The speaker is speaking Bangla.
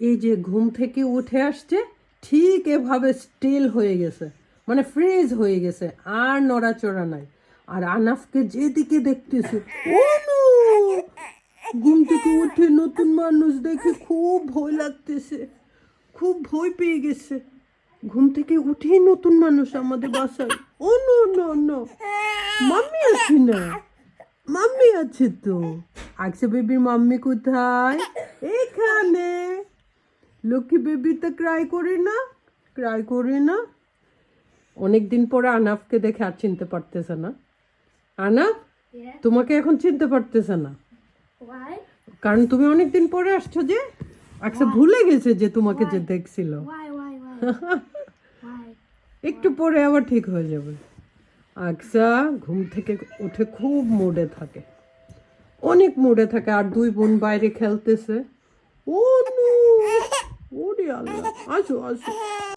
এই যে ঘুম থেকে উঠে আসছে, ঠিক এভাবে স্টিল হয়ে গেছে। মানে ফ্রিজ হয়ে গেছে, আর নড়াচড়া নাই। আর আনাফকে যেদিকে দেখতেছে ঘুম থেকে উঠে নতুন মানুষ দেখে খুব ভয় লাগতেছে, খুব ভয় পেয়ে গেছে। ঘুম থেকে উঠেই নতুন মানুষ আমাদের বাসায়। ও নো নো নো! মাম্মি আছি না? মাম্মি আছে তো? আকসা বেবির মাম্মি কোথায়? এখানে! লক্ষ্মী বেবি তো ক্রাই করে না ক্রাই করে না। অনেকদিন পরে আনাফকে দেখে আর চিনতে পারতেছে না। আনাফ তোমাকে এখন চিনতে পারতেছে না। কারণ তুমি অনেকদিন পরে আসছো যে আকসা ভুলে গেছে যে তোমাকে যে দেখছিল? একটু পরে আবার ঠিক হয়ে যাবে। আকসা ঘুম থেকে উঠে খুব মুডে থাকে। অনেক মুডে থাকে আর দুই বোন বাইরে খেলতেছে। ও 我的呀呀阿秋阿秋